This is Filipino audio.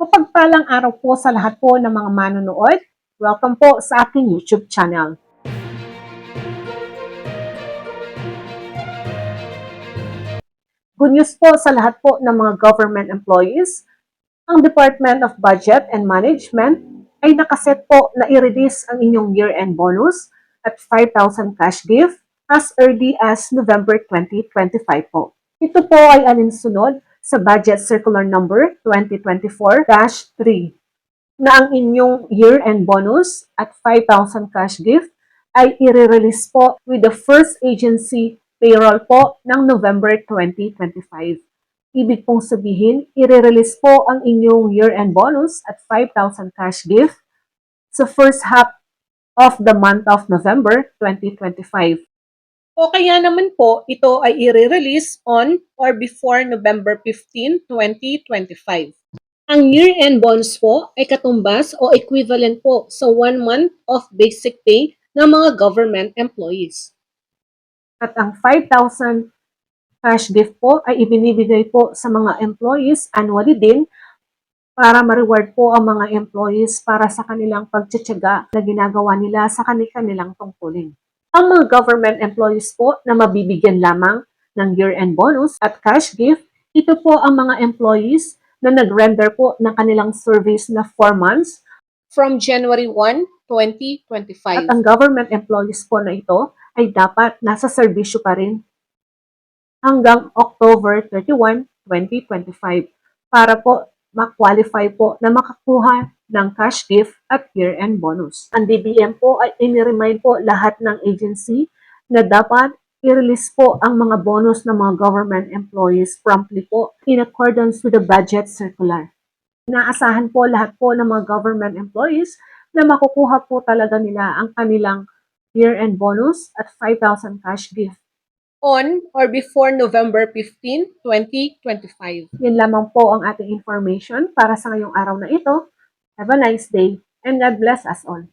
Mapagpalang araw po sa lahat po ng mga manonood. Welcome po sa aking YouTube channel. Good news po sa lahat po ng mga government employees. Ang Department of Budget and Management ay nakaset po na i-release ang inyong year-end bonus at 5,000 cash gift as early as November 2025 po. Ito po ay alinsunod sa Budget Circular Number 2024-3 na ang inyong year-end bonus at 5,000 cash gift ay i-release po with the first agency payroll po ng November 2025. Ibig pong sabihin, i-release po ang inyong year-end bonus at 5,000 cash gift sa first half of the month of November 2025. O kaya naman po, ito ay i-release on or before November 15, 2025. Ang year-end bonus po ay katumbas o equivalent po sa one month of basic pay ng mga government employees. At ang 5,000 cash gift po ay ibinibigay po sa mga employees annually din para ma-reward po ang mga employees para sa kanilang pagtsatsaga na ginagawa nila sa kanilang tungkulin. Ang mga government employees po na mabibigyan lamang ng year-end bonus at cash gift, ito po ang mga employees na nag-render po ng kanilang service na 4 months from January 1, 2025. At ang government employees po na ito ay dapat nasa serbisyo pa rin hanggang October 31, 2025 para po ma-qualify po na makakuha ng cash gift at year-end bonus. Ang DBM po ay iniremind po lahat ng agency na dapat i-release po ang mga bonus ng mga government employees promptly po in accordance with the budget circular. Inaasahan po lahat po ng mga government employees na makukuha po talaga nila ang kanilang year-end bonus at 5,000 cash gift on or before November 15, 2025. Yan lamang po ang ating information para sa ngayong araw na ito. Have a nice day and God bless us all.